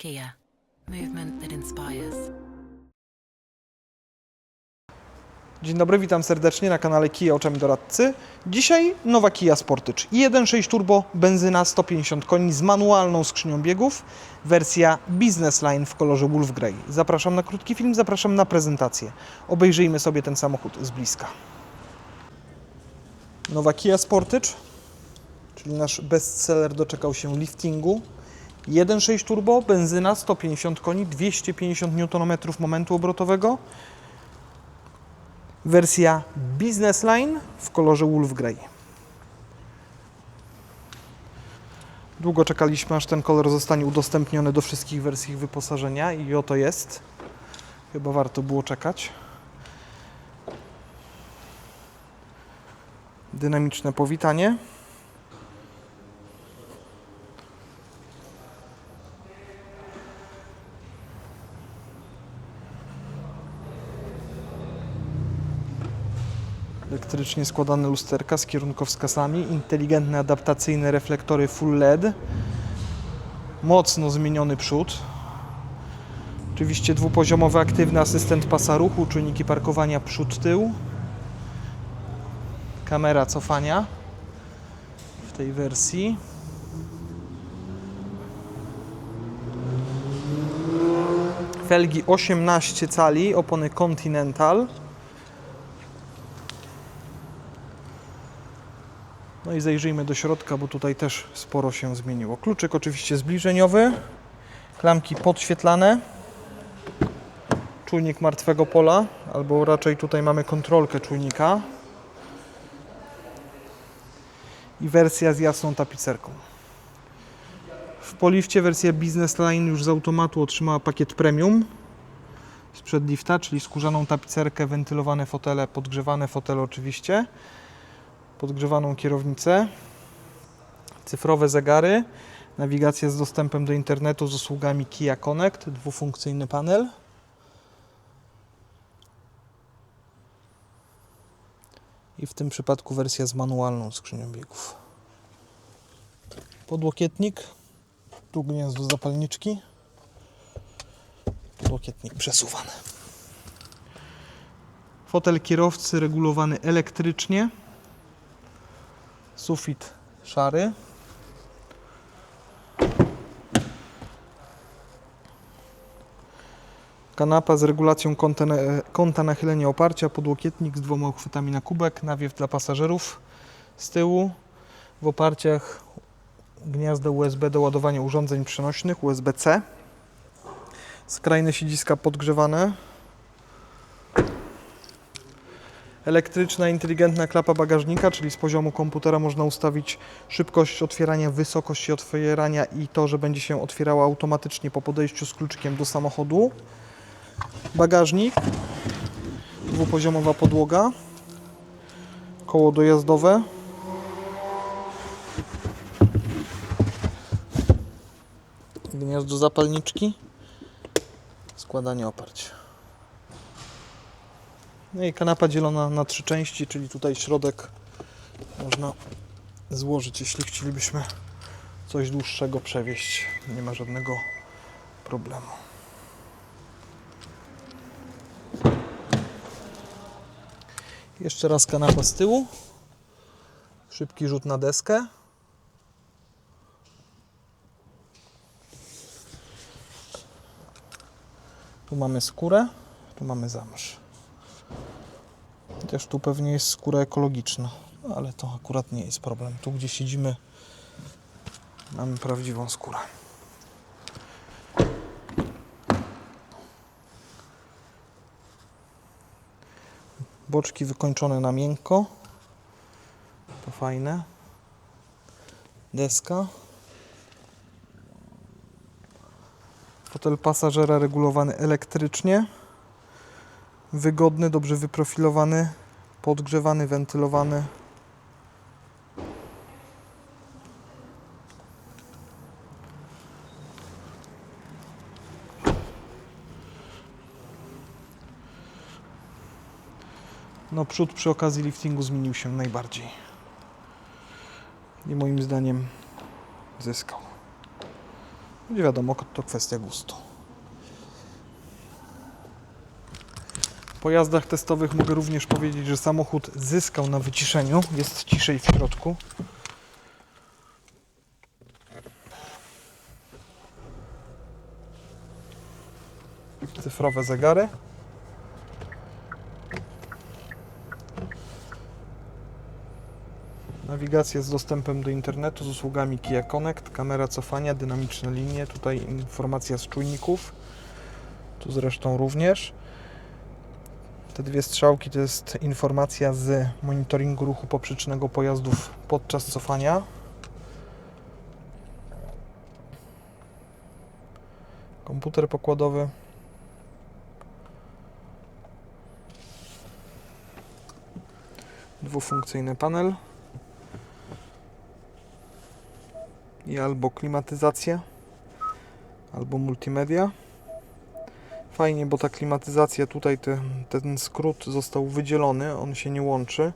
Kia, movement that inspires. Dzień dobry, witam serdecznie na kanale Kia Oczami Doradcy. Dzisiaj nowa Kia Sportage 1.6 turbo, benzyna 150 koni z manualną skrzynią biegów, wersja Business Line w kolorze Wolf Grey. Zapraszam na krótki film, zapraszam na prezentację. Obejrzyjmy sobie ten samochód z bliska. Nowa Kia Sportage, czyli nasz bestseller doczekał się liftingu. 1.6 turbo, benzyna 150 koni, 250 Nm momentu obrotowego. Wersja Business Line w kolorze Wolf Grey. Długo czekaliśmy, aż ten kolor zostanie udostępniony do wszystkich wersji wyposażenia i oto jest. Chyba warto było czekać. Dynamiczne powitanie. Elektrycznie składane lusterka z kierunkowskazami, inteligentne adaptacyjne reflektory full LED, mocno zmieniony przód, oczywiście dwupoziomowy aktywny asystent pasa ruchu, czujniki parkowania przód-tył, kamera cofania w tej wersji. Felgi 18 cali, opony Continental. No i zajrzyjmy do środka, bo tutaj też sporo się zmieniło. Kluczyk oczywiście zbliżeniowy, klamki podświetlane, czujnik martwego pola, albo raczej tutaj mamy kontrolkę czujnika i wersja z jasną tapicerką. W polifcie wersja Business Line już z automatu otrzymała pakiet premium sprzed lifta, czyli skórzaną tapicerkę, wentylowane fotele, podgrzewane fotele oczywiście podgrzewaną kierownicę, cyfrowe zegary, nawigacja z dostępem do internetu z usługami Kia Connect, dwufunkcyjny panel. I w tym przypadku wersja z manualną skrzynią biegów. Podłokietnik, tu gniazdo zapalniczki, podłokietnik przesuwany. Fotel kierowcy regulowany elektrycznie sufit szary. Kanapa z regulacją kąta, kąta nachylenia oparcia, podłokietnik z dwoma uchwytami na kubek, nawiew dla pasażerów z tyłu. W oparciach gniazdo USB do ładowania urządzeń przenośnych USB-C. Skrajne siedziska podgrzewane, Elektryczna, inteligentna klapa bagażnika, czyli z poziomu komputera można ustawić szybkość otwierania, wysokość otwierania i to, że będzie się otwierała automatycznie po podejściu z kluczykiem do samochodu. Bagażnik, dwupoziomowa podłoga, koło dojazdowe. Gniazdo zapalniczki, składanie oparć. No i kanapa dzielona na trzy części, czyli tutaj środek można złożyć, jeśli chcielibyśmy coś dłuższego przewieźć. Nie ma żadnego problemu. Jeszcze raz kanapa z tyłu. Szybki rzut na deskę. Tu mamy skórę, tu mamy zamsz. Też tu pewnie jest skóra ekologiczna, ale to akurat nie jest problem. Tu, gdzie siedzimy, mamy prawdziwą skórę. Boczki wykończone na miękko. To fajne. Deska. Fotel pasażera regulowany elektrycznie wygodny, dobrze wyprofilowany, podgrzewany, wentylowany. No przód przy okazji liftingu zmienił się najbardziej. I moim zdaniem zyskał. Nie wiadomo, to kwestia gustu. Po jazdach testowych mogę również powiedzieć, że samochód zyskał na wyciszeniu. Jest ciszej w środku. Cyfrowe zegary. Nawigacja z dostępem do internetu z usługami Kia Connect, kamera cofania, dynamiczne linie, tutaj informacja z czujników, tu zresztą również. Te dwie strzałki to jest informacja z monitoringu ruchu poprzecznego pojazdów podczas cofania. Komputer pokładowy. Dwufunkcyjny panel. i albo klimatyzacja, albo multimedia. Fajnie, bo ta klimatyzacja tutaj, te, ten skrót został wydzielony, on się nie łączy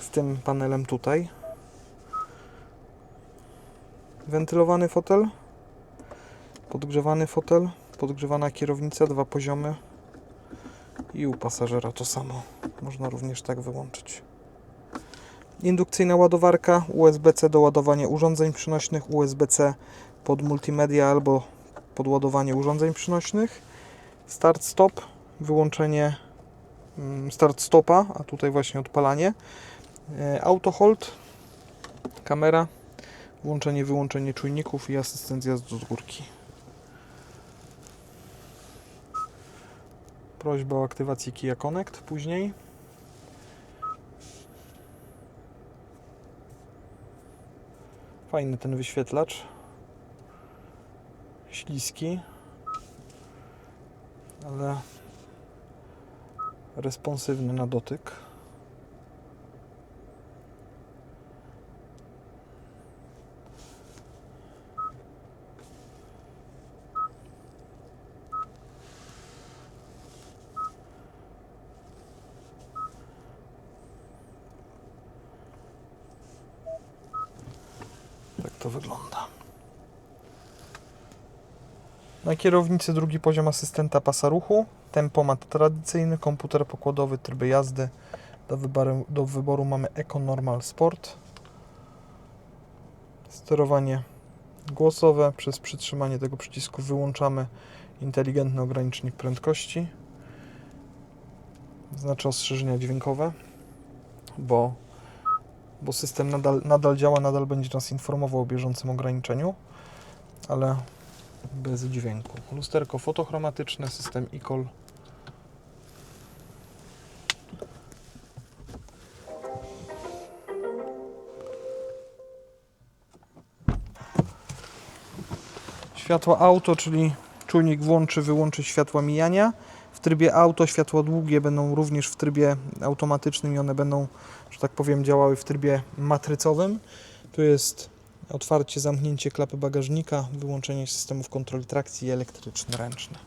z tym panelem tutaj. Wentylowany fotel, podgrzewany fotel, podgrzewana kierownica, dwa poziomy i u pasażera to samo. Można również tak wyłączyć. Indukcyjna ładowarka USB-C do ładowania urządzeń przynośnych, USB-C pod multimedia albo pod ładowanie urządzeń przynośnych. Start-stop, wyłączenie mm, start-stopa, a tutaj właśnie odpalanie. E, Auto hold, kamera, włączenie, wyłączenie czujników i asystent jazdy z górki. Prośba o aktywację Kia Connect później. Fajny ten wyświetlacz. Śliski. Ale responsywny na dotyk. Tak to wygląda. Na kierownicy drugi poziom asystenta pasa ruchu, tempomat tradycyjny, komputer pokładowy, tryby jazdy. Do wyboru, do wyboru mamy Eco Normal Sport. Sterowanie głosowe. Przez przytrzymanie tego przycisku wyłączamy inteligentny ogranicznik prędkości. Znaczy ostrzeżenia dźwiękowe, bo bo system nadal, nadal działa, nadal będzie nas informował o bieżącym ograniczeniu, ale bez dźwięku. Lusterko fotochromatyczne, system e-call. Światła auto, czyli czujnik włączy, wyłączy światła mijania. W trybie auto światła długie będą również w trybie automatycznym i one będą, że tak powiem, działały w trybie matrycowym. Tu jest otwarcie, zamknięcie klapy bagażnika, wyłączenie systemów kontroli trakcji i elektryczny, ręczny.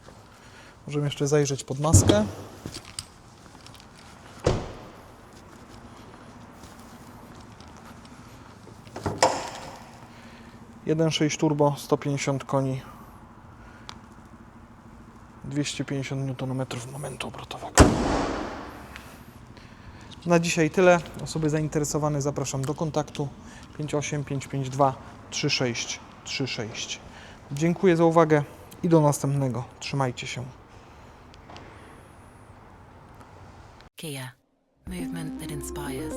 Możemy jeszcze zajrzeć pod maskę. Jeden 6 turbo, 150 koni, 250 Nm momentu obrotowego. Na dzisiaj tyle. Osoby zainteresowane zapraszam do kontaktu 58552 3636. Dziękuję za uwagę i do następnego. Trzymajcie się. Kia. Movement that inspires.